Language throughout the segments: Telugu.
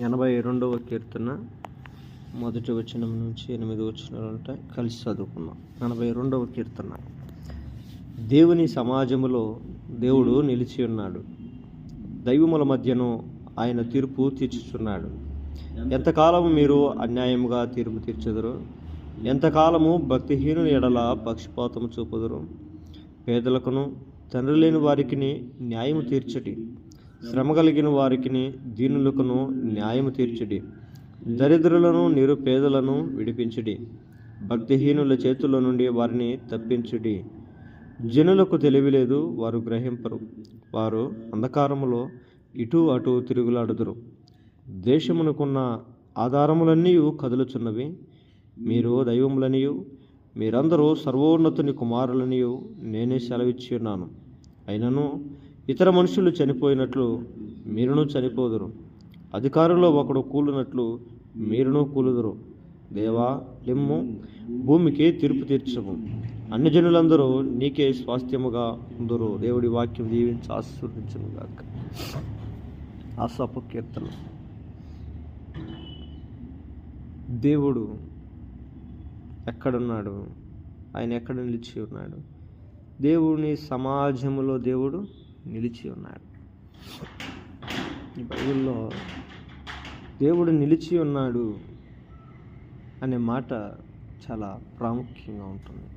ఎనభై రెండవ కీర్తన మొదటి వచనం నుంచి ఎనిమిది వచనాలు ఉంటాయి కలిసి చదువుకున్నాం ఎనభై రెండవ కీర్తన. దేవుని సమాజములో దేవుడు నిలిచి ఉన్నాడు. దైవముల మధ్యను ఆయన తీర్పు తీర్చుచున్నాడు. ఎంతకాలము మీరు అన్యాయముగా తీర్పు తీర్చెదరు? ఎంతకాలము భక్తిహీనుని ఎడల పక్షపాతము చూపుదురు? పేదలకును తండ్రి లేని వారికి న్యాయము తీర్చటి. శ్రమ కలిగిన వారికి దీనులకును న్యాయము తీర్చుడి. దరిద్రులను నిరుపేదలను విడిపించుడి. భక్తిహీనుల చేతుల నుండి వారిని తప్పించుడి. జనులకు తెలివిలేదు వారు గ్రహింపరు. వారు అంధకారములో ఇటు అటు తిరుగులాడుదురు. దేశమునకున్న ఆధారములన్నీ కదులుచున్నవి. మీరు దైవములనియు మీరందరూ సర్వోన్నతుని కుమారులనియు నేనే సెలవిచ్చి ఉన్నాను అయినను ఇతర మనుషులు చనిపోయినట్లు మీరును చనిపోదురు. అధికారంలో ఒకడు కూలినట్లు మీరును కూలుదురు. దేవా లిమ్ము భూమికి తీర్పు తీర్చము. అన్ని జనులందరూ నీకే స్వాస్థ్యముగా ఉందరు. దేవుడి వాక్యం దీవించి ఆశీర్వదించను గాక. ఆశాపు కీర్తన దేవుడు ఎక్కడున్నాడు? ఆయన ఎక్కడ నిలిచి ఉన్నాడు? దేవుని సమాజంలో దేవుడు నిలిచి ఉన్నాడు ఈ బైబిల్లో దేవుడు నిలిచి ఉన్నాడు అనే మాట చాలా ప్రాముఖ్యంగా ఉంటుంది.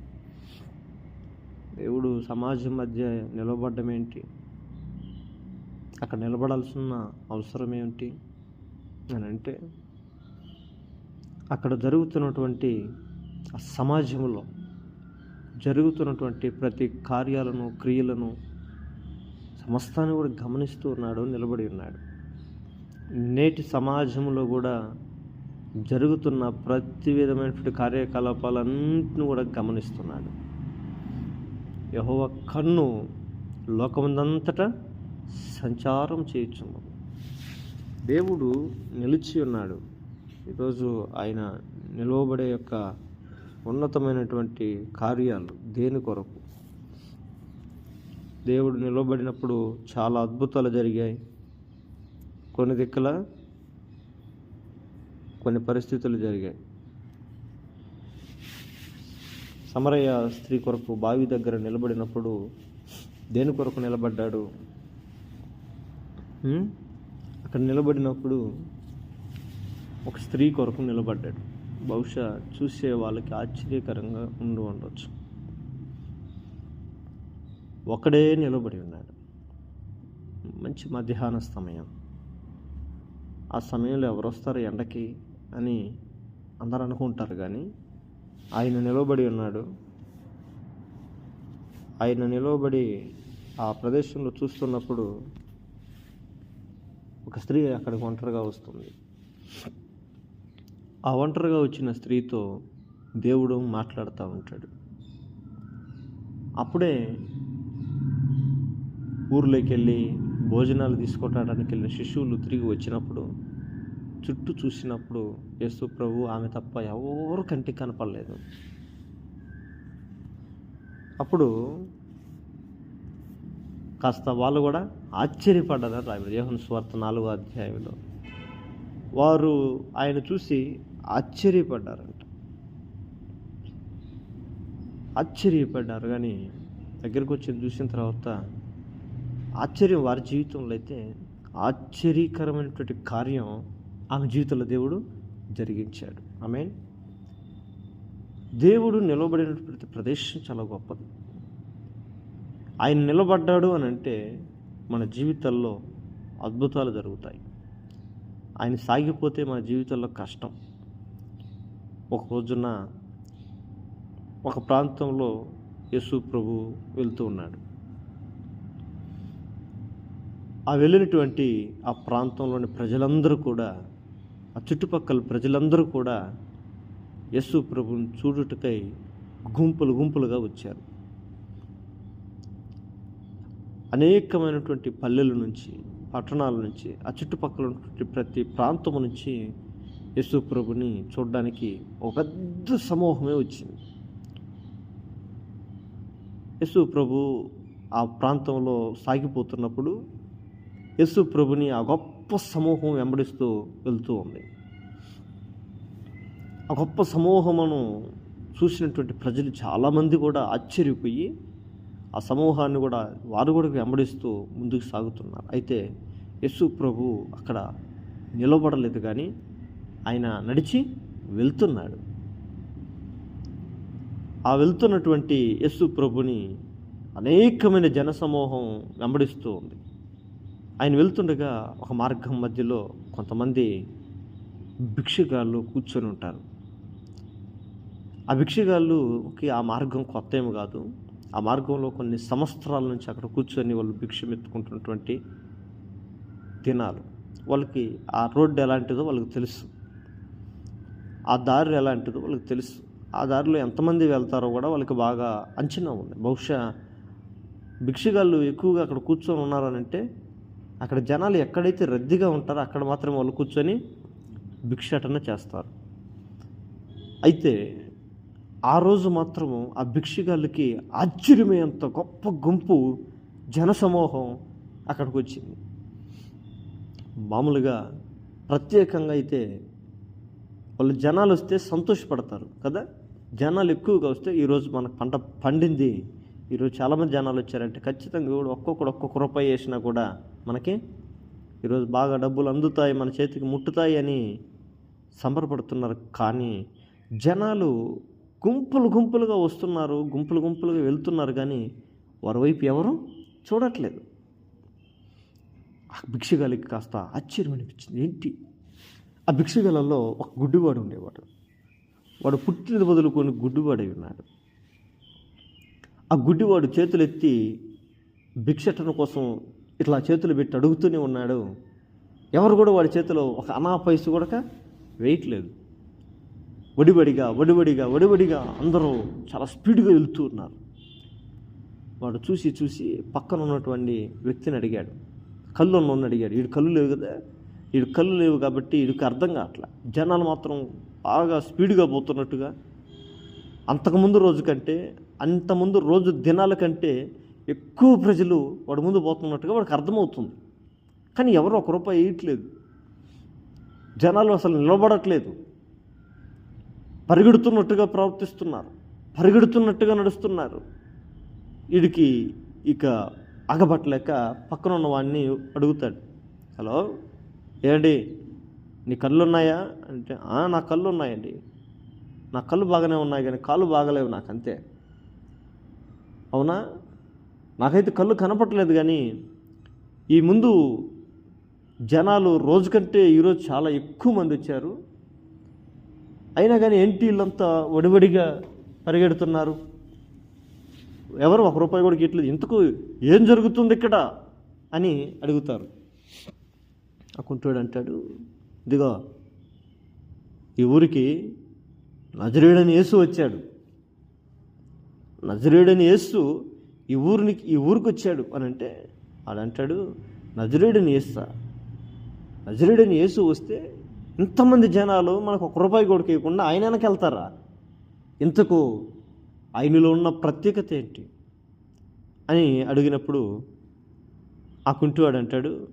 దేవుడు సమాజం మధ్య నిలబడడం ఏంటి? అక్కడ నిలబడాల్సిన అవసరం ఏమిటి? అని అంటే అక్కడ జరుగుతున్నటువంటి ఆ సమాజంలో జరుగుతున్నటువంటి ప్రతి కార్యాలను క్రియలను సమస్తాన్ని కూడా గమనిస్తూ ఉన్నాడు నిలబడి ఉన్నాడు. నేటి సమాజంలో కూడా జరుగుతున్న ప్రతి విధమైనటువంటి కార్యకలాపాలన్నింటిని కూడా గమనిస్తున్నాడు. యహోవ కన్ను లోకమందంతటా సంచారం చేయుచున్నాడు. దేవుడు నిలిచి ఉన్నాడు. ఈరోజు ఆయన నిలవబడే యొక్క ఉన్నతమైనటువంటి కార్యాలు దేని కొరకు? దేవుడు నిలబడినప్పుడు చాలా అద్భుతాలు జరిగాయి. కొన్ని దిక్కుల కొన్ని పరిస్థితులు జరిగాయి. సమరయ్య స్త్రీ కొరకు బావి దగ్గర నిలబడినప్పుడు దేని కొరకు నిలబడ్డాడు? అక్కడ నిలబడినప్పుడు ఒక స్త్రీ కొరకు నిలబడ్డాడు. బహుశా చూసే వాళ్ళకి ఆశ్చర్యకరంగా ఉండి ఉండవచ్చు ఒకడే నిలబడి ఉన్నాడు. మంచి మధ్యాహ్న సమయం. ఆ సమయంలో ఎవరు వస్తారు ఎండకి అని అందరు అనుకుంటారు కానీ ఆయన నిలబడి ఉన్నాడు. ఆయన నిలబడి ఆ ప్రదేశంలో చూస్తున్నప్పుడు ఒక స్త్రీ అక్కడికి ఒంటరిగా వస్తుంది. ఆ ఒంటరిగా వచ్చిన స్త్రీతో దేవుడు మాట్లాడుతూ ఉంటాడు. అప్పుడే ఊర్లోకి వెళ్ళి భోజనాలు తీసుకొట్టడానికి వెళ్ళిన శిశువులు తిరిగి వచ్చినప్పుడు చుట్టూ చూసినప్పుడు యేసు ప్రభు ఆమె తప్ప ఎవరు కంటికి కనపడలేదు. అప్పుడు కాస్త వాళ్ళు కూడా ఆశ్చర్యపడ్డారు రాయబడి యోహన్ స్వార్థ నాలుగో అధ్యాయంలో. వారు ఆయన చూసి ఆశ్చర్యపడ్డారంట. ఆశ్చర్యపడ్డారు. కానీ దగ్గరికి వచ్చి చూసిన తర్వాత ఆశ్చర్యం వారి జీవితంలో అయితే ఆశ్చర్యకరమైనటువంటి కార్యం ఆమె జీవితంలో దేవుడు జరిగించాడు. ఆమె దేవుడు నిలబడినటువంటి ప్రదేశం చాలా గొప్పది. ఆయన నిలబడ్డాడు అని అంటే మన జీవితాల్లో అద్భుతాలు జరుగుతాయి. ఆయన సాగిపోతే మన జీవితంలో కష్టం. ఒక రోజున ఒక ప్రాంతంలో యేసు ప్రభు వెళ్తూ ఉన్నాడు. ఆ వెళ్ళినటువంటి ఆ ప్రాంతంలోని ప్రజలందరూ కూడా ఆ చుట్టుపక్కల ప్రజలందరూ కూడా యేసు ప్రభుని చూడుటకై గుంపులు గుంపులుగా వచ్చారు. అనేకమైనటువంటి పల్లెల నుంచి పట్టణాల నుంచి ఆ చుట్టుపక్కల ఉన్నటువంటి ప్రతి ప్రాంతం నుంచి యశు ప్రభుని చూడడానికి ఒక పెద్ద సమూహమే వచ్చింది. యశు ప్రభు ఆ ప్రాంతంలో సాగిపోతున్నప్పుడు యేసు ప్రభుని ఆ గొప్ప సమూహం వెంబడిస్తూ వెళ్తూ ఉంది. ఆ గొప్ప సమూహమును చూసినటువంటి ప్రజలు చాలామంది కూడా ఆశ్చర్యపోయి ఆ సమూహాన్ని కూడా వారు కూడా వెంబడిస్తూ ముందుకు సాగుతున్నారు. అయితే యశు ప్రభు అక్కడ నిలబడలేదు కానీ ఆయన నడిచి వెళ్తున్నాడు. ఆ వెళ్తున్నటువంటి యస్సు ప్రభుని అనేకమైన జనసమూహం వెంబడిస్తూ ఉంది. ఆయన వెళ్తుండగా ఒక మార్గం మధ్యలో కొంతమంది భిక్షగాళ్ళు కూర్చొని ఉంటారు. ఆ భిక్షగాళ్ళుకి ఆ మార్గం కొత్త ఏమి కాదు. ఆ మార్గంలో కొన్ని సంవత్సరాల నుంచి అక్కడ కూర్చొని వాళ్ళు భిక్షం ఎత్తుకుంటున్నటువంటి దినాలు. వాళ్ళకి ఆ రోడ్డు ఎలాంటిదో వాళ్ళకి తెలుసు. ఆ దారి ఎలాంటిదో వాళ్ళకి తెలుసు. ఆ దారిలో ఎంతమంది వెళ్తారో కూడా వాళ్ళకి బాగా అంచనా ఉంది. బహుశా భిక్షగాళ్ళు ఎక్కువగా అక్కడ కూర్చొని ఉన్నారనంటే అక్కడ జనాలు ఎక్కడైతే రద్దీగా ఉంటారో అక్కడ మాత్రం వాళ్ళు కూర్చొని భిక్షాటన చేస్తారు. అయితే ఆ రోజు మాత్రము ఆ భిక్షగాళ్ళకి ఆశ్చర్యమయ్యేంత గొప్ప గుంపు జనసమూహం అక్కడికి వచ్చింది మామూలుగా ప్రత్యేకంగా అయితే వాళ్ళు జనాలు వస్తే సంతోషపడతారు కదా? జనాలు ఎక్కువగా వస్తే ఈరోజు మన పంట పండింది ఈరోజు చాలామంది జనాలు వచ్చారంటే ఖచ్చితంగా కూడా ఒక్కొక్కడు ఒక్కొక్క రూపాయి వేసినా కూడా మనకి ఈరోజు బాగా డబ్బులు అందుతాయి మన చేతికి ముట్టుతాయి అని సంబరపడుతున్నారు. కానీ జనాలు గుంపులు గుంపులుగా వస్తున్నారు గుంపులు గుంపులుగా వెళ్తున్నారు కానీ వారి వైపు ఎవరు చూడట్లేదు. ఆ భిక్షగాలికి కాస్త ఆశ్చర్యం అనిపించింది. ఏంటి? ఆ భిక్షగాలలో ఒక గుడ్డివాడు ఉండేవాడు. వాడు పుట్టినది వదులుకొని గుడ్డివాడై ఉన్నాడు. ఆ గుడ్డివాడు చేతులు ఎత్తి భిక్షటన కోసం ఇట్లా చేతులు పెట్టి అడుగుతూనే ఉన్నాడు. ఎవరు కూడా వాడి చేతిలో ఒక అనా పైసు కూడా వేయట్లేదు వడివడిగా వడివడిగా వడివడిగా అందరూ చాలా స్పీడ్గా వెళ్తూ ఉన్నారు. వాడు చూసి చూసి పక్కన ఉన్నటువంటి వ్యక్తిని అడిగాడు. కళ్ళు ఉన్న అడిగాడు. వీడు కళ్ళు లేవు కదా? వీడు కళ్ళు లేవు కాబట్టి వీడికి అర్థం కావట్లా? జనాలు మాత్రం బాగా స్పీడ్గా పోతున్నట్టుగా అంతకుముందు రోజు కంటే అంతకుముందు రోజు దినాల కంటే ఎక్కువ ప్రజలు వాడి ముందు పోతున్నట్టుగా వాడికి అర్థమవుతుంది. కానీ ఎవరు ఒక రూపాయి వేయట్లేదు. జనాలు అసలు నిలబడట్లేదు. పరిగెడుతున్నట్టుగా ప్రవర్తిస్తున్నారు. పరిగెడుతున్నట్టుగా నడుస్తున్నారు. వీడికి ఇక అగబట్టలేక పక్కన ఉన్న వాడిని అడుగుతాడు. హలో ఏండి నీ కళ్ళు ఉన్నాయా? అంటే నా కళ్ళు ఉన్నాయండి. నా కళ్ళు బాగానే ఉన్నాయి కానీ కాళ్ళు బాగలేవు నాకు అంతే అవునా? నాకైతే కళ్ళు కనపట్లేదు కానీ ఈ ముందు జనాలు రోజు కంటే ఈరోజు చాలా ఎక్కువ మంది వచ్చారు. అయినా కానీ ఏంటి వీళ్ళంతా వడివడిగా పరిగెడుతున్నారు? ఎవరు ఒక రూపాయి కూడా ఇట్లేదు ఇంతకు ఏం జరుగుతుంది ఇక్కడ? అని అడుగుతారు. ఆ కుంటోడు అంటాడు ఇదిగో ఈ ఊరికి నజరేడని యేసు వచ్చాడు. నజరేడని యేసు ఈ ఊరికి ఈ ఊరికి వచ్చాడు అని అంటే ఆడంటాడు నజరేడని యేసా? నజరేడని యేసు వస్తే ఇంతమంది జనాలు మనకు ఒక రూపాయి కొడుకేయకుండా ఇవ్వకుండా ఆయన వెనకెళ్తారా ఇంతకు ఆయనలో ఉన్న ప్రత్యేకత ఏంటి? అని అడిగినప్పుడు ఆ కుంటివాడు అంటాడు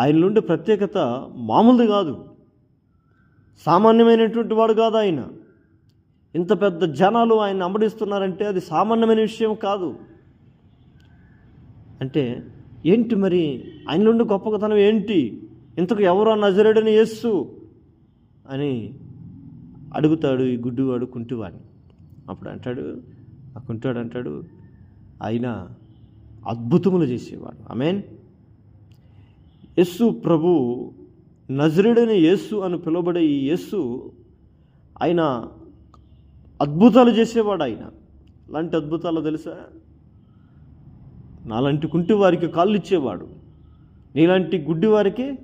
ఆయనలో ఉండే ప్రత్యేకత మామూలుది కాదు. సామాన్యమైనటువంటి వాడు కాదు ఆయన. ఇంత పెద్ద జనాలు ఆయన అంబడిస్తున్నారంటే అది సామాన్యమైన విషయం కాదు. అంటే ఏంటి మరి? ఆయన నుండి గొప్పతనం ఏంటి? ఇంతకు ఎవరు నజరేడని యేస్సు అని అడుగుతాడు ఈ గుడ్డివాడు కుంటివాడిని. అప్పుడు అంటాడు ఆ కుంటివాడు అంటాడు ఆయన అద్భుతములు చేసేవాడు. ఐ మీన్ యస్సు ప్రభు నజరుడైన యేసు అని పిలువబడే ఈ యేసు ఆయన అద్భుతాలు చేసేవాడు ఆయన. అలాంటి అద్భుతాలు తెలుసా? నాలాంటి కుంటి వారికి కాళ్ళు ఇచ్చేవాడు నీలాంటి గుడ్డి వారికి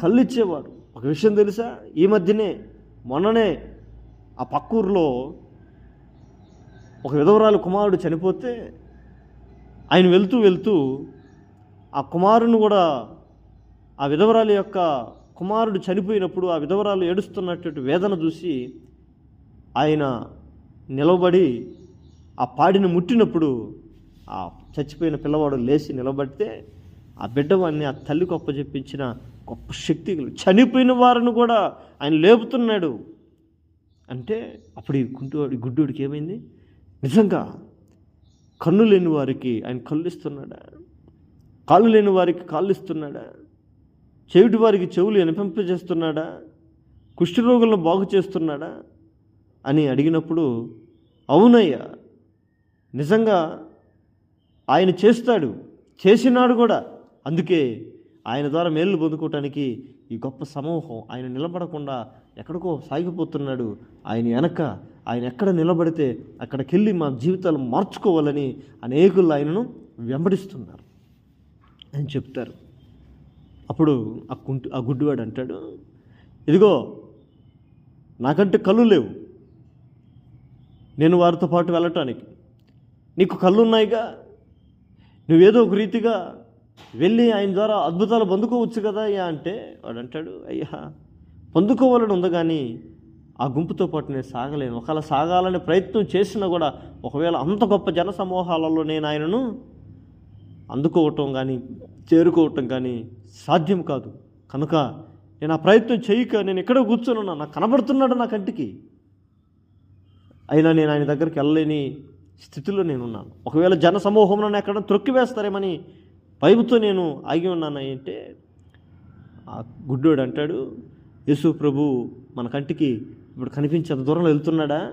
కళ్ళు ఇచ్చేవాడు ఒక విషయం తెలుసా? ఈ మధ్యనే మొన్ననే ఆ పక్కూరులో ఒక విధవరాలు కుమారుడు చనిపోతే ఆయన వెళ్తూ వెళ్తూ ఆ కుమారుని కూడా ఆ విధవరాలి యొక్క కుమారుడు చనిపోయినప్పుడు ఆ విధవరాలు ఏడుస్తున్నటువంటి వేదన చూసి ఆయన నిలబడి ఆ పాడిని ముట్టినప్పుడు ఆ చచ్చిపోయిన పిల్లవాడు లేచి నిలబడితే ఆ బిడ్డవాడిని ఆ తల్లి గొప్ప చెప్పించిన గొప్ప శక్తి చనిపోయిన వారిని కూడా ఆయన లేపుతున్నాడు. అంటే అప్పుడు ఈ గుడ్డు గుడ్డోడికి ఏమైంది? నిజంగా కన్ను లేని వారికి ఆయన కళ్ళు ఇస్తున్నాడా? కాళ్ళు లేని వారికి కాళ్ళు ఇస్తున్నాడా? చెవిటి వారికి చెవులు వినిపింపజేస్తున్నాడా? కుష్ఠరోగులను బాగు చేస్తున్నాడా? అని అడిగినప్పుడు అవునయ్యా నిజంగా ఆయన చేస్తాడు చేసినాడు కూడా. అందుకే ఆయన ద్వారా మేలు పొందుకోవటానికి ఈ గొప్ప సమూహం ఆయన నిలబడకుండా ఎక్కడికో సాగిపోతున్నాడు. ఆయన వెనక ఆయన ఎక్కడ నిలబడితే అక్కడికి వెళ్ళి మా జీవితాలు మార్చుకోవాలని అనేకులు ఆయనను వెంబడిస్తున్నారు అని చెప్తారు. అప్పుడు ఆ కుంటు ఆ గుడ్డివాడు అంటాడు ఇదిగో నాకంటే కళ్ళు లేవు. నేను వారితో పాటు వెళ్ళటానికి. నీకు కళ్ళు ఉన్నాయిగా నువ్వేదో ఒక రీతిగా వెళ్ళి ఆయన ద్వారా అద్భుతాలు పొందుకోవచ్చు కదా అయ్యా అంటే వాడు అంటాడు అయ్యా పొందుకోవాలని ఉంది కానీ ఆ గుంపుతో పాటు నేను సాగలేను. ఒకవేళ సాగాలనే ప్రయత్నం చేసినా కూడా ఒకవేళ అంత గొప్ప జన సమూహాలలో నేను ఆయనను అందుకోవటం కానీ చేరుకోవటం కానీ సాధ్యం కాదు. కనుక నేను ఆ ప్రయత్నం చేయక నేను ఎక్కడ కూర్చొని నాకు కనబడుతున్నాడు నా కంటికి. అయినా నేను ఆయన దగ్గరికి వెళ్ళలేని స్థితిలో నేనున్నాను. ఒకవేళ జన సమూహం నన్ను ఎక్కడ త్రొక్కివేస్తారేమని భయముతో నేను ఆగి ఉన్నాను అంటే ఆ గుడ్డోడు అంటాడు యేసు ప్రభు మన కంటికి ఇప్పుడు కనిపించేంత దూరంలో వెళ్తున్నాడా?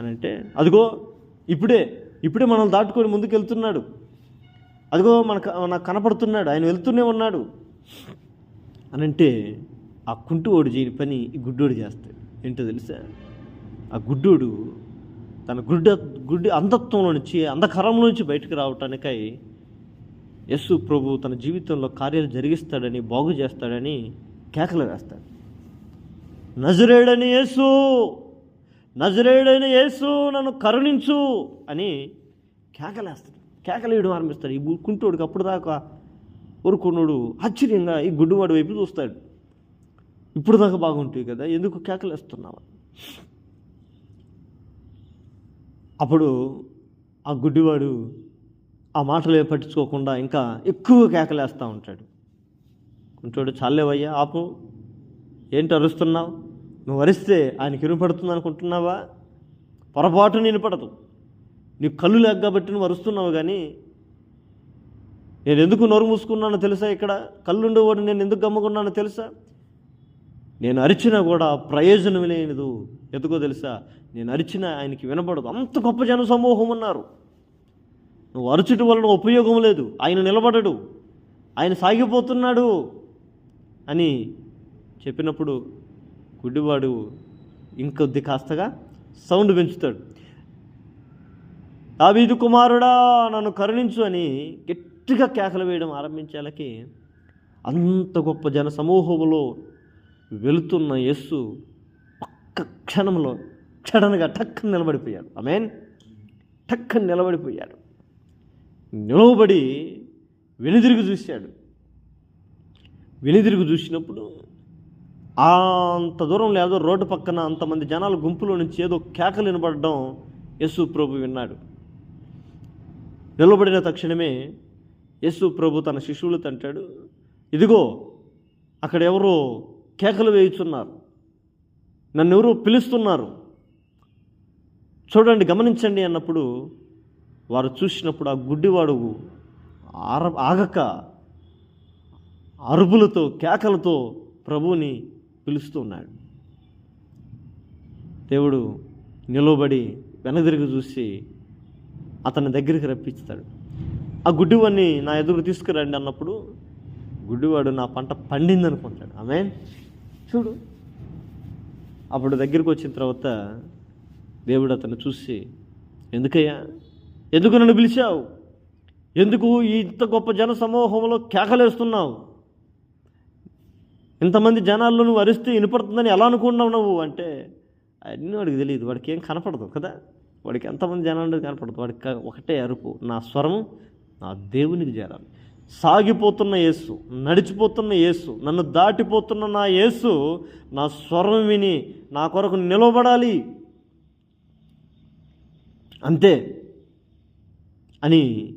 అని అంటే అదిగో ఇప్పుడే ఇప్పుడే మనల్ని దాటుకొని ముందుకు వెళ్తున్నాడు అదిగో మనకు నాకు కనపడుతున్నాడు ఆయన వెళ్తూనే ఉన్నాడు. అని అంటే ఆ కుంటువాడు చేయని పని ఈ గుడ్డోడు చేస్తాడు. ఏంటో తెలుసా? ఆ గుడ్డోడు తన గుడ్డ గుడ్డి అంధత్వంలో నుంచి అంధకరంలో నుంచి బయటకు రావటానికై యస్సు ప్రభు తన జీవితంలో కార్యాలు జరిగిస్తాడని బాగు చేస్తాడని కేకలు వేస్తాడు. నజరేడని యేసు నజరేడని యేసు నన్ను కరుణించు అని కేకలేస్తాడు కేకలేయడం ఆరంభిస్తాడు. ఈ గు- కుంటోడికి అప్పుడు దాకా ఊరుకున్నాడు ఆశ్చర్యంగా ఈ గుడ్డువాడి వైపు చూస్తాడు. ఇప్పుడు దాకా బాగుంటాయి కదా ఎందుకు కేకలేస్తున్నావు? అప్పుడు ఆ గుడ్డివాడు ఆ మాటలు ఏం పట్టించుకోకుండా ఇంకా ఎక్కువ కేకలేస్తూ ఉంటాడు. కుంటోడు చాలేవయ్యా ఆపు. ఏంటి అరుస్తున్నావు? నువ్వు అరిస్తే ఆయనకి వినపడుతుంది అనుకుంటున్నావా పొరపాటు వినపడదు నీ కళ్ళు లేక కాబట్టి నువ్వు అరుస్తున్నావు కానీ నేను ఎందుకు నోరు మూసుకున్నానో తెలుసా ఇక్కడ? కళ్ళుండేవాడు నేను ఎందుకు గమ్ముకున్నానో తెలుసా? నేను అరిచినా కూడా ప్రయోజనం లేనిదు. ఎందుకో తెలుసా? నేను అరిచినా ఆయనకి వినపడదు అంత గొప్ప జన సమూహం ఉన్నారు. నువ్వు అరుచుట వలన ఉపయోగం లేదు. ఆయన నిలబడడు. ఆయన సాగిపోతున్నాడు అని చెప్పినప్పుడు గుడ్డివాడు ఇంకొద్ది కాస్తగా సౌండ్ పెంచుతాడు. దావీదు కుమారుడా నన్ను కరుణించు అని గట్టిగా కేకలు వేయడం ఆరంభించేలకి అంత గొప్ప జన సమూహంలో వెళుతున్న యస్సు ఒక్క క్షణంలో క్షణంగా టక్కన నిలబడిపోయాడు. మీన్ టక్కన నిలబడిపోయాడు. నిలవబడి వెనుదిరుగు చూశాడు. వెనుదిరుగు చూసినప్పుడు అంత దూరం లేదో రోడ్డు పక్కన అంతమంది జనాల గుంపులో నుంచి ఏదో కేకలు వినబడడం యేసు ప్రభు విన్నాడు. నిలబడిన తక్షణమే యేసు ప్రభు తన శిష్యులతో అంటాడు ఇదిగో అక్కడ ఎవరో కేకలు వేయుచున్నారు. నన్ను ఎవరో పిలుస్తున్నారు. చూడండి గమనించండి అన్నప్పుడు వారు చూసినప్పుడు ఆ గుడ్డివాడు ఆర ఆగక అరుపులతో కేకలతో ప్రభువుని పిలుస్తున్నాడు దేవుడు నిలబడి వెనదిరిగి చూసి అతని దగ్గరికి రప్పిస్తాడు ఆ గుడ్డివాడిని నా ఎదురు తీసుకురండి అన్నప్పుడు గుడ్డివాడు నా పంట పండింది అనుకుంటాడు ఆమె చూడు. అప్పుడు దగ్గరికి వచ్చిన తర్వాత దేవుడు అతను చూసి ఎందుకయ్యా? ఎందుకు నన్ను పిలిచావు? ఎందుకు ఇంత గొప్ప జన సమూహంలో కేకలేస్తున్నావు? ఇంతమంది జనాల్లో నువ్వు అరిస్తే వినపడుతుందని ఎలా అనుకున్నావు నువ్వు? అంటే అన్నీ వాడికి తెలియదు. వాడికి ఏం కనపడదు కదా? వాడికి ఎంతమంది జనాలు కనపడదు. వాడికి ఒకటే అరుపు నా స్వరం నా దేవునికి చేరాలి. సాగిపోతున్న యేసు నడిచిపోతున్న యేసు నన్ను దాటిపోతున్న నా యేసు నా స్వరం విని నా కొరకు నిలబడాలి. అంతే అని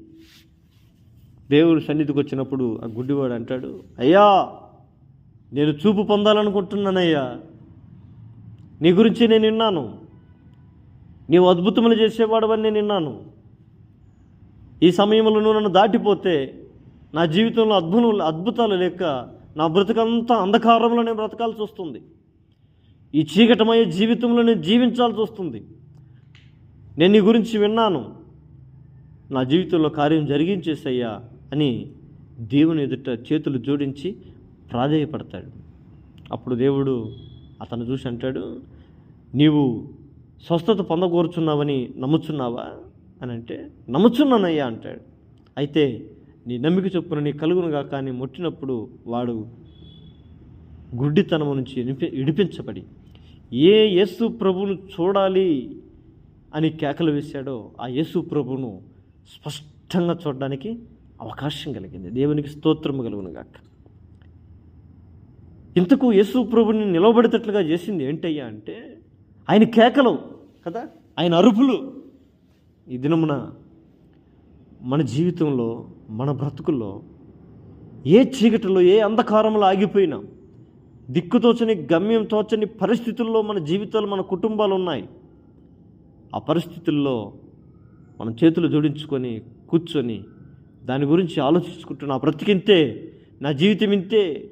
దేవుడు సన్నిధికి వచ్చినప్పుడు ఆ గుడ్డివాడు అంటాడు అయ్యా నేను చూపు పొందాలనుకుంటున్నానయ్యా. నీ గురించి నేను విన్నాను. నీవు అద్భుతములు చేసేవాడవని నేను విన్నాను ఈ సమయంలో నువ్వు నన్ను దాటిపోతే నా జీవితంలో అద్భుతం అద్భుతాలు లేక నా బ్రతుకంతా అంధకారంలో నేను బ్రతకాల్సి వస్తుంది. ఈ చీకటమయ్యే జీవితంలో నేను జీవించాల్సి వస్తుంది. నేను నీ గురించి విన్నాను. నా జీవితంలో కార్యం జరిగించేసయ్యా అని దేవుని ఎదుట చేతులు జోడించి ప్రాధేయపడతాడు. అప్పుడు దేవుడు అతను చూసి అంటాడు నీవు స్వస్థత పొందకూరుచున్నావని నమ్ముచున్నావా? అని అంటే నమ్ముచున్నానయ్యా అంటాడు. అయితే నీ నమ్మిక చొప్పున నీ కలుగునుగా కానీ ముట్టినప్పుడు వాడు గుడ్డితనము నుంచి విడిపి విడిపించబడి ఏ యేసు ప్రభువును చూడాలి అని కేకలు వేశాడో ఆ యేసు ప్రభువును స్పష్టంగా చూడడానికి అవకాశం కలిగింది. దేవునికి స్తోత్రము కలుగును గాక. ఇంతకు యేసు ప్రభుని నిలబడేటట్లుగా చేసింది ఏంటయ్యా అంటే ఆయన కేకలు కదా? ఆయన అరుపులు. ఈ దినమున మన జీవితంలో మన బ్రతుకుల్లో ఏ చీకటిలో ఏ అంధకారంలో ఆగిపోయినా దిక్కుతోచని గమ్యం తోచని పరిస్థితుల్లో మన జీవితాలు మన కుటుంబాలు ఉన్నాయి. ఆ పరిస్థితుల్లో మనం చేతులు జోడించుకొని కూర్చొని దాని గురించి ఆలోచించుకుంటూ నా బ్రతికింతే నా జీవితం ఇంతే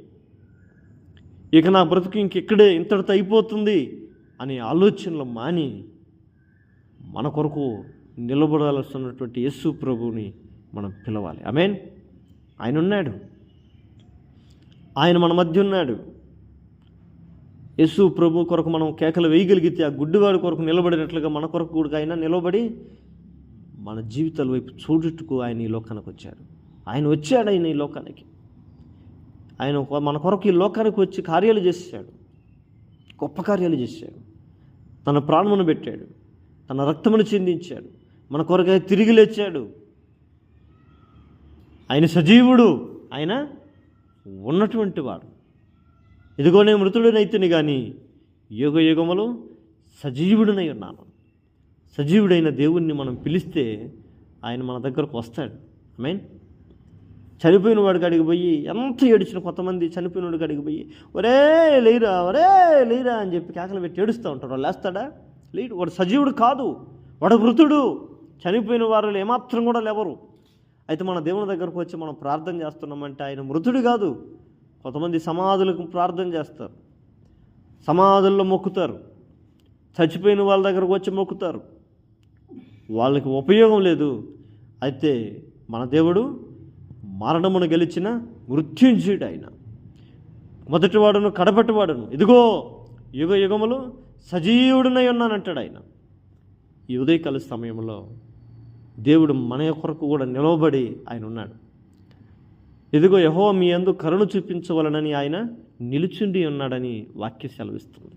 ఇక నా బ్రతుకు ఇంకెక్కడే ఇంతటితో అయిపోతుంది. అనే ఆలోచనలు మాని మన కొరకు నిలబడాల్సినటువంటి యేసు ప్రభువుని మనం పిలవాలి. ఆమెన్. ఆయన ఉన్నాడు. ఆయన మన మధ్య ఉన్నాడు. యేసు ప్రభు కొరకు మనం కేకలు వేయగలిగితే ఆ గుడ్డివాడి కొరకు నిలబడినట్లుగా మన కొరకు కూడా ఆయన నిలబడి మన జీవితాల వైపు చూడుటకు ఆయన ఈ లోకానికి వచ్చాడు. ఆయన వచ్చాడు ఆయన ఈ లోకానికి. ఆయన మన కొరకు ఈ లోకానికి వచ్చి కార్యాలు చేశాడు. గొప్ప కార్యాలు చేశాడు. తన ప్రాణమును పెట్టాడు. తన రక్తమును చిందించాడు. మన కొరకై తిరిగి లేచాడు. ఆయన సజీవుడు. ఆయన ఉన్నటువంటి వాడు. ఇదిగో నేను మృతుడునైతేని కానీ యుగ యుగములో సజీవుడినై ఉన్నాను. సజీవుడైన దేవుణ్ణి మనం పిలిస్తే ఆయన మన దగ్గరకు వస్తాడు. మీన్ చనిపోయిన వాడి కాడికి పోయి ఎంత ఏడిచిన కొంతమంది చనిపోయిన వాడి కాడికి పోయి ఒరే లేరా ఒరే లేరా అని చెప్పి కేకలు పెట్టి ఏడుస్తూ ఉంటాడు లేస్తాడా? లేడు. వాడు సజీవుడు కాదు. వాడు మృతుడు చనిపోయిన వారు ఏమాత్రం కూడా లేవరు. అయితే మన దేవుని దగ్గరకు వచ్చి మనం ప్రార్థన చేస్తున్నామంటే ఆయన మృతుడు కాదు. కొంతమంది సమాధులకు ప్రార్థన చేస్తారు. సమాధుల్లో మొక్కుతారు. చచ్చిపోయిన వాళ్ళ దగ్గరకు వచ్చి మొక్కుతారు. వాళ్ళకి ఉపయోగం లేదు. అయితే మన దేవుడు మరణమును గెలిచిన మృత్యుంజయుడు ఆయన మొదటివాడును కడపటివాడును ఇదిగో యుగ యుగములు సజీవుడినై ఉన్నానంటాడు ఆయన ఈ ఉదయకాల సమయంలో దేవుడు మన కొరకు కూడా నిలవబడి ఆయన ఉన్నాడు ఇదిగో యహో మీ అందు కరుణ చూపించవలనని ఆయన నిలుచుండి ఉన్నాడని వాక్య సెలవిస్తుంది.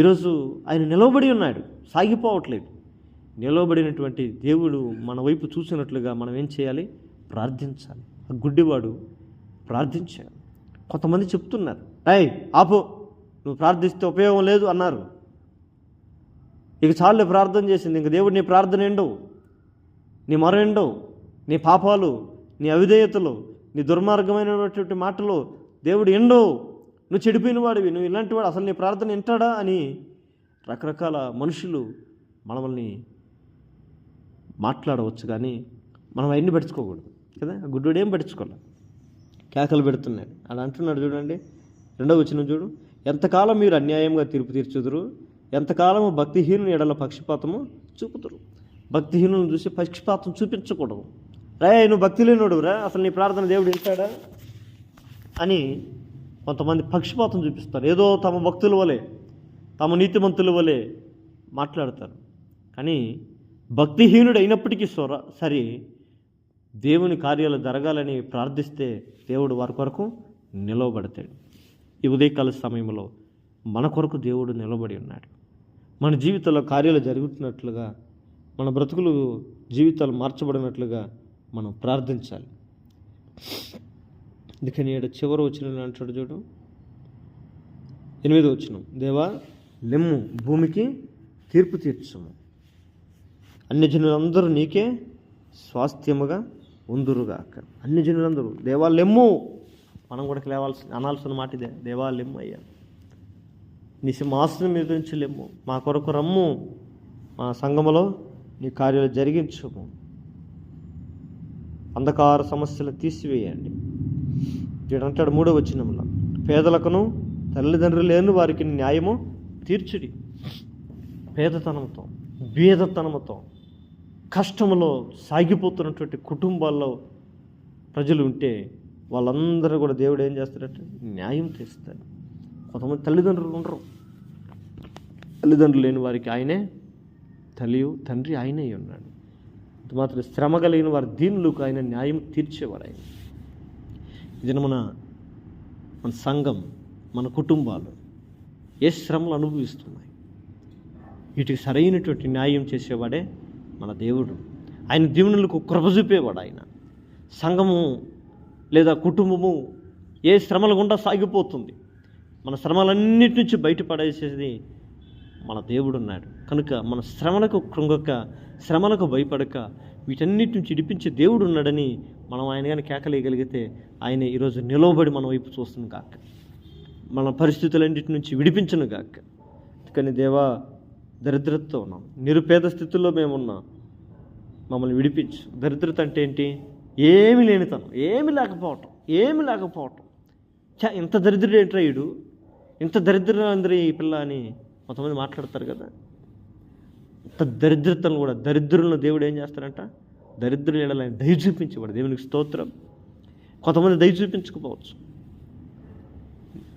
ఈరోజు ఆయన నిలవబడి ఉన్నాడు సాగిపోవట్లేదు. నిలవబడినటువంటి దేవుడు మన వైపు చూసినట్లుగా మనం ఏం చేయాలి? ప్రార్థించాలి. ఆ గుడ్డివాడు ప్రార్థించాడు. కొంతమంది చెప్తున్నారు అయ్ ఆపో నువ్వు ప్రార్థిస్తే ఉపయోగం లేదు అన్నారు. ఇక చాలు ప్రార్థన చేసింది. ఇంక దేవుడు నీ ప్రార్థన ఎండవు. నీ మొర ఎండవు. నీ పాపాలు నీ అవిధేయతలు నీ దుర్మార్గమైనటువంటి మాటలు దేవుడు ఎండవు. నువ్వు చెడిపోయిన వాడివి నువ్వు ఇలాంటి వాడు అసలు నీ ప్రార్థన వింటాడా అని రకరకాల మనుషులు మనల్ని మాట్లాడవచ్చు కానీ మనం అవన్నీ పెట్టుకోకూడదు కదా? గుడ్డు ఏం పట్టించుకోవాలి కేకలు పెడుతున్నాడు అని అంటున్నాడు చూడండి. రెండవ వచ్చిన చూడు. ఎంతకాలం మీరు అన్యాయంగా తీర్పు తీర్చుదురు? ఎంతకాలము భక్తిహీనుని ఎడల పక్షపాతము చూపుతురు భక్తిహీనులను చూసి పక్షపాతం చూపించకూడదు. రే నువ్వు భక్తి లేనుడు రా అసలు నీ ప్రార్థన దేవుడు వింటాడా అని కొంతమంది పక్షపాతం చూపిస్తారు. ఏదో తమ భక్తుల వలె తమ నీతిమంతుల వలె మాట్లాడతారు. కానీ భక్తిహీనుడు అయినప్పటికీ సొర సరే దేవుని కార్యాలు జరగాలని ప్రార్థిస్తే దేవుడు వారి కొరకు నిలవబడతాడు. ఈ ఉదయకాల సమయంలో మన కొరకు దేవుడు నిలబడి ఉన్నాడు. మన జీవితంలో కార్యాలు జరుగుతున్నట్లుగా మన బ్రతుకులు జీవితాలు మార్చబడినట్లుగా మనం ప్రార్థించాలి. అందుకని ఈడ చివరి వచ్చిన అంటాడు చూడు. ఎనిమిది వచ్చిన దేవా లెమ్ము భూమికి తీర్పు తీర్చము. అన్ని జనులందరూ నీకే స్వాస్థ్యముగా ఉందురుగాక. అన్ని జనులందరూ. దేవా లెమ్ము మనం కూడా లేవాల్సి అనాల్సిన మాట ఇదే. దేవా లెమ్ము అయ్యా. నీ సింహాసనం మీద నుంచి లెమ్ము మా కొరకు రమ్ము. మా సంఘములో నీ కార్యాలు జరిగించము. అంధకార సమస్యలు తీసివేయండి. వీడంటాడు మూడో వచ్చినంలో పేదలకును తల్లిదండ్రులు లేని వారికి న్యాయము తీర్చుడి. పేదతనంతో బీదతనంతో కష్టములో సాగిపోతున్నటువంటి కుటుంబాల్లో ప్రజలు ఉంటే వాళ్ళందరూ కూడా దేవుడు ఏం చేస్తారంటే న్యాయం తీస్తాడు కొంతమంది తల్లిదండ్రులు ఉండరు. తల్లిదండ్రులు లేని వారికి ఆయనే తల్లియు తండ్రి ఆయనే ఉన్నాడు. మాత్రం శ్రమ కలిగిన వారి దీనులకు ఆయన న్యాయం తీర్చేవాడు ఆయన. ఇది మన మన సంఘం మన కుటుంబాలు ఏ శ్రమలు అనుభవిస్తున్నాయి? వీటికి సరైనటువంటి న్యాయం చేసేవాడే మన దేవుడు. ఆయన దీవునులకు కృప చూపేవాడు ఆయన. సంఘము లేదా కుటుంబము ఏ శ్రమల గుండా సాగిపోతుంది. మన శ్రమలన్నిటి నుంచి బయటపడేసేది మన దేవుడు ఉన్నాడు. కనుక మన శ్రమలకు కృంగక శ్రమలకు భయపడక వీటన్నిటి నుంచి ఇడిపించే దేవుడు ఉన్నాడని మనం ఆయన కానీ కేకలేయగలిగితే ఆయన ఈరోజు నిలవబడి మన వైపు చూస్తుంది కాక మన పరిస్థితులన్నిటి నుంచి విడిపించను కాక కానీ దేవా దరిద్రతతో ఉన్నాం. నిరుపేద స్థితిలో మేము ఉన్నాం మమ్మల్ని విడిపించు. దరిద్రత అంటే ఏంటి? ఏమి లేనితనం ఏమి లేకపోవటం ఏమి లేకపోవటం. చా ఇంత దరిద్రుడు ఏంట్రా ఈడు? ఇంత దరిద్రం ఈ పిల్ల అని కొంతమంది మాట్లాడతారు కదా. ఇంత దరిద్రతను కూడా దరిద్రులను దేవుడు ఏం చేస్తారంట దరిద్రులు ఎడలని దయ చూపించేవాడు దేవునికి స్తోత్రం. కొంతమంది దయ చూపించకపోవచ్చు.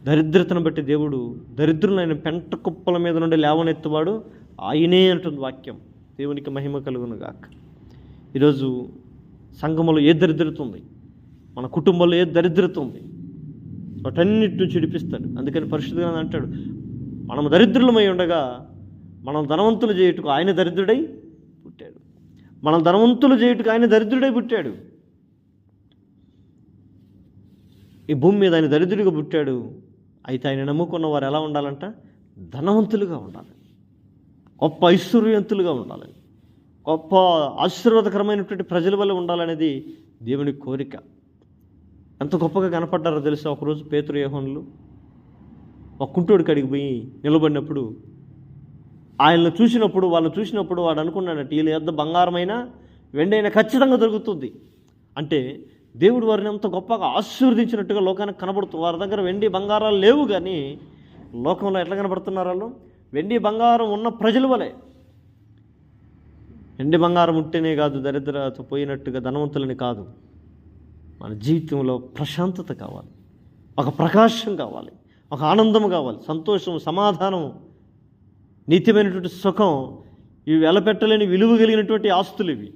దరిద్రతను బట్టి దేవుడు దరిద్రులైన పెంట కుప్పల మీద నుండి లేవనెత్తువాడు ఆయనే అంటుంది వాక్యం. దేవునికి మహిమ కలుగును గాక. ఈరోజు సంఘములో ఏ దరిద్రత ఉంది? మన కుటుంబంలో ఏ దరిద్రత ఉంది? వాటన్నిటిని చిడిపిస్తాడు. అందుకని పరిశుద్ధంగా అంటాడు మనం దరిద్రులమై ఉండగా మనం ధనవంతులు చేయుటకు ఆయన దరిద్రుడై పుట్టాడు. మనం ధనవంతులు చేయుటకు ఆయన దరిద్రుడై పుట్టాడు. ఈ భూమి మీద ఆయన దరిద్రుడిగా పుట్టాడు. అయితే ఆయన నమ్ముకున్న వారు ఎలా ఉండాలంట? ధనవంతులుగా ఉండాలి. గొప్ప ఐశ్వర్యవంతులుగా ఉండాలి. గొప్ప ఆశీర్వాదకరమైనటువంటి ప్రజల వల్ల ఉండాలనేది దేవుని కోరిక. ఎంత గొప్పగా కనపడ్డారో తెలుసా? ఒకరోజు పేతురు యోహన్లు ఒక కుంటోడి కడిగి పోయి నిలబడినప్పుడు ఆయన్ని చూసినప్పుడు వాళ్ళని చూసినప్పుడు వాడు అనుకున్నాడట వీళ్ళ యొద్ద బంగారమైన వెండైనా ఖచ్చితంగా దొరుకుతుంది. అంటే దేవుడు వారిని అంత గొప్పగా ఆశీర్వదించినట్టుగా లోకానికి కనబడుతుంది వారి దగ్గర వెండి బంగారాలు లేవు కానీ లోకంలో ఎట్లా కనబడుతున్నారు వాళ్ళు? వెండి బంగారం ఉన్న ప్రజల వలె. వెండి బంగారం ఉంటేనే కాదు దరిద్రత పోయినట్టుగా ధనవంతులని కాదు. మన జీవితంలో ప్రశాంతత కావాలి. ఒక ప్రకాశం కావాలి. ఒక ఆనందం కావాలి. సంతోషం సమాధానం నిత్యమైనటువంటి సుఖం ఇవి వెలపెట్టలేని విలువ కలిగినటువంటి ఆస్తులు ఇవి.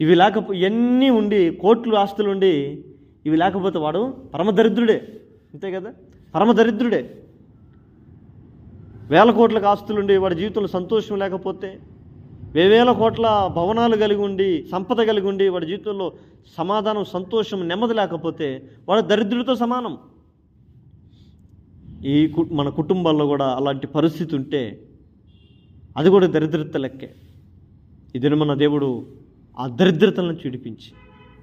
ఇవి లేకపో ఇవన్నీ ఉండి కోట్లు ఆస్తులు ఉండి ఇవి లేకపోతే వాడు పరమదరిద్రుడే. అంతే కదా? పరమదరిద్రుడే. వేల కోట్లకు ఆస్తులు ఉండి వాడి జీవితంలో సంతోషం లేకపోతే వేవేల కోట్ల భవనాలు కలిగి ఉండి సంపద కలిగి ఉండి వాడి జీవితంలో సమాధానం సంతోషం నెమ్మది లేకపోతే వాడు దరిద్రుడితో సమానం. ఈ మన కుటుంబాల్లో కూడా అలాంటి పరిస్థితి ఉంటే అది కూడా దరిద్రత లెక్కే. ఇది మన దేవుడు ఆ దరిద్రతలను నుంచి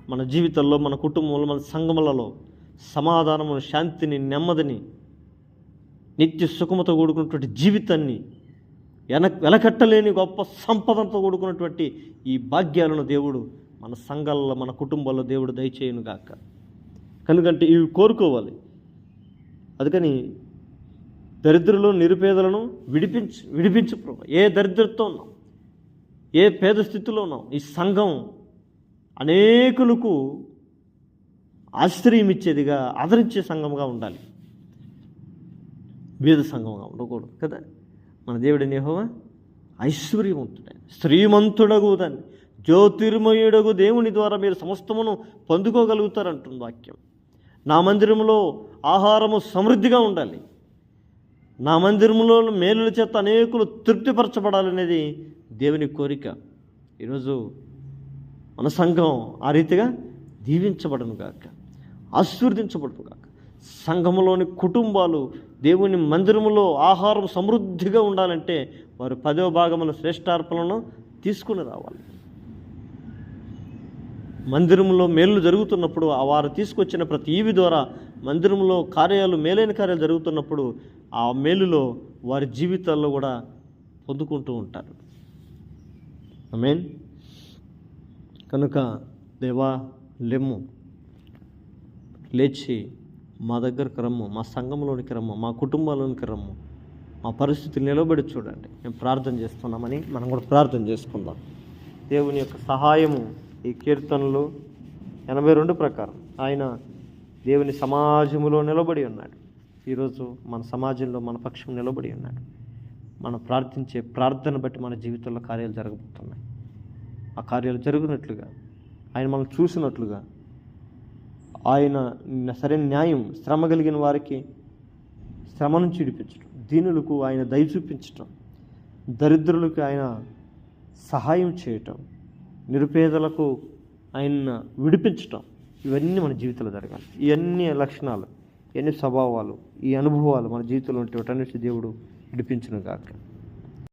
మన జీవితంలో మన కుటుంబంలో మన సంఘములలో సమాధానమును శాంతిని నెమ్మదిని నిత్య సుఖముతో కూడుకున్నటువంటి జీవితాన్ని వెన వెలకట్టలేని గొప్ప సంపదతో కూడుకున్నటువంటి ఈ భాగ్యాలను దేవుడు మన సంఘాలలో మన కుటుంబాల్లో దేవుడు దయచేయను గాక కనుకంటే ఇవి కోరుకోవాలి. అందుకని దరిద్రులు నిరుపేదలను విడిపించు విడిపించు ప్రభు. ఏ దరిద్రతో ఉన్నాం ఏ పేద స్థితిలో ఉన్నాం? ఈ సంఘం అనేకులకు ఆశ్రయం ఇచ్చేదిగా ఆదరించే సంఘంగా ఉండాలి. వేద సంఘంగా ఉండకూడదు కదా? మన దేవుడి యెహోవా ఐశ్వర్యవంతుడైన శ్రీమంతుడగు దాన్ని జ్యోతిర్మయుడగు దేవుని ద్వారా మీరు సమస్తమును పొందుకోగలుగుతారంటుంది వాక్యం. నా మందిరంలో ఆహారము సమృద్ధిగా ఉండాలి. నా మందిరంలో మేలుల చేత అనేకులు తృప్తిపరచబడాలనేది దేవుని కోరిక. ఈరోజు మన సంఘం ఆ రీతిగా దీవించబడను గాక. ఆశీర్వదించబడను గాక. సంఘములోని కుటుంబాలు దేవుని మందిరములో ఆహారం సమృద్ధిగా ఉండాలంటే వారు పదో భాగముల శ్రేష్టార్పణను తీసుకుని రావాలి. మందిరంలో మేలు జరుగుతున్నప్పుడు ఆ వారు తీసుకొచ్చిన ప్రతి ఈవి ద్వారా మందిరంలో కార్యాలు మేలైన కార్యాలు జరుగుతున్నప్పుడు ఆ మేలులో వారి జీవితాల్లో కూడా పొందుకుంటూ ఉంటారు. మీన్ కనుక దేవా లెమ్ము లేచి మా దగ్గరకు రమ్ము మా సంఘంలోనికి రమ్ము మా కుటుంబాలోనికి రమ్ము. మా పరిస్థితులు నిలబడి చూడండి. మేము ప్రార్థన చేస్తున్నామని మనం కూడా ప్రార్థన చేసుకుందాం. దేవుని యొక్క సహాయము ఈ కీర్తనలు ఎనభై రెండు ప్రకారం. ఆయన దేవుని సమాజములో నిలబడి ఉన్నాడు. ఈరోజు మన సమాజంలో మన పక్షం నిలబడి ఉన్నాడు. మనం ప్రార్థించే ప్రార్థన బట్టి మన జీవితంలో కార్యాలు జరగబోతున్నాయి. ఆ కార్యాలు జరుగునట్లుగా ఆయన మనం చూసినట్లుగా ఆయన సరైన న్యాయం శ్రమ కలిగిన వారికి శ్రమ నుంచి విడిపించడం దీనులకు ఆయన దయ చూపించటం దరిద్రులకు ఆయన సహాయం చేయటం నిరుపేదలకు ఆయన విడిపించటం ఇవన్నీ మన జీవితంలో జరగాలి. ఇవన్నీ లక్షణాలు ఇవన్నీ స్వభావాలు ఈ అనుభవాలు మన జీవితంలో ఉంటే వాటన్నిటి దేవుడు విడిపించను కాక